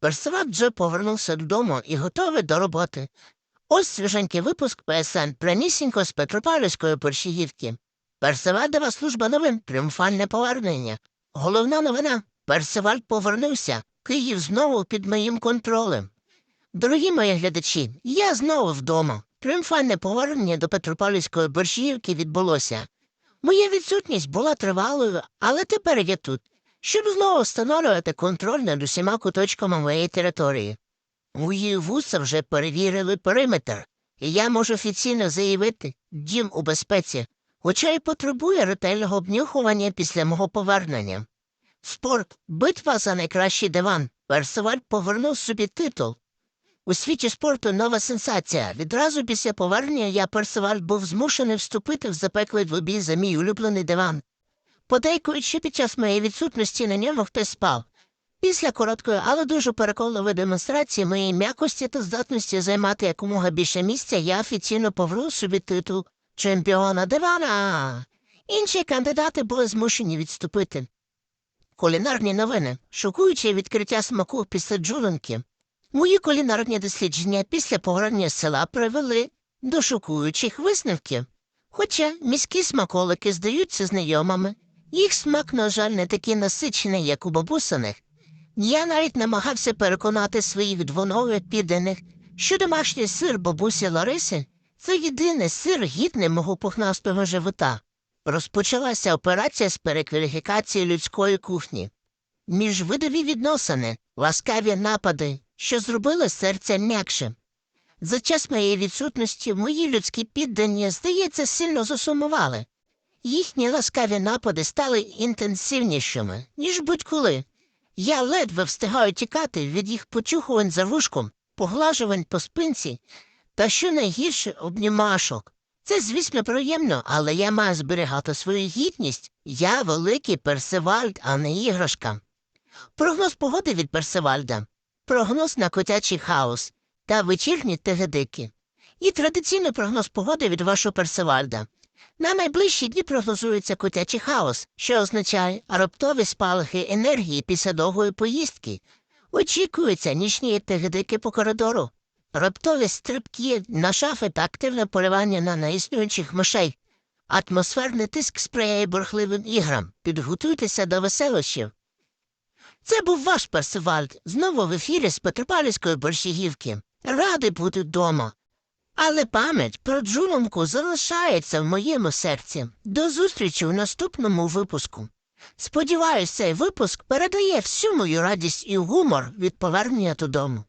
Персиват вже повернувся додому і готовий до роботи. Ось свіженький випуск ПСН прямісінько з Петропавлівської Першігівки. Персивальдова служба новин тріумфальне повернення. Головна новина Персивальд повернувся. Київ знову під моїм контролем. Дорогі мої глядачі, я знову вдома. Тріумфальне повернення до Петропавлівської Борщівки відбулося. Моя відсутність була тривалою, але тепер я тут, щоб знову встановлювати контроль над усіма куточками моєї території. Мої вуса вже перевірили периметр, і я можу офіційно заявити дім у безпеці, хоча й потребує ретельного обнюхування після мого повернення. Спорт, битва за найкращий диван. Персиваль повернув собі титул. У світі спорту нова сенсація. Відразу після повернення я Персиваль був змушений вступити в запеклий двобій за мій улюблений диван. Подейкують, що під час моєї відсутності на ньому хтось спав. Після короткої, але дуже переконливої демонстрації моєї м'якості та здатності займати якомога більше місця, я офіційно повернув собі титул чемпіона дивана. Інші кандидати були змушені відступити. Кулінарні новини, шокуюче відкриття смаку після джуленки. Мої кулінарні дослідження після повернення села привели до шокуючих висновків. Хоча міські смаколики здаються знайомими, їх смак, на жаль, не такий насичений, як у бабусиних. Я навіть намагався переконати своїх двонових підданих, що домашній сир бабусі Лариси це єдиний сир гідний мого пухнастого живота. Розпочалася операція з перекваліфікації людської кухні. Міжвидові відносини, ласкаві напади, що зробили серце м'якшим. За час моєї відсутності мої людські піддані, здається, сильно засумували. Їхні ласкаві напади стали інтенсивнішими, ніж будь-коли. Я ледве встигаю тікати від їх почухувань за вушком, поглажувань по спинці та що найгірше обнімашок. Це, звісно, приємно, але я маю зберігати свою гідність. Я великий Персивальд, а не іграшка. Прогноз погоди від Персивальда, прогноз на котячий хаос та вечірні тегедики. І традиційний прогноз погоди від вашого Персивальда. На найближчі дні прогнозується котячий хаос, що означає раптові спалахи енергії після довгої поїздки. Очікуються нічні тегедики по коридору, раптові стрибки на шафи та активне полювання на неіснуючих мишей. Атмосферний тиск сприяє бурхливим іграм. Підготуйтеся до веселощів. Це був ваш Персивальд, знову в ефірі з Петропавлівської борщагівки. Радий бути вдома. Але пам'ять про джуломку залишається в моєму серці. До зустрічі у наступному випуску. Сподіваюсь, цей випуск передає всю мою радість і гумор від повернення додому.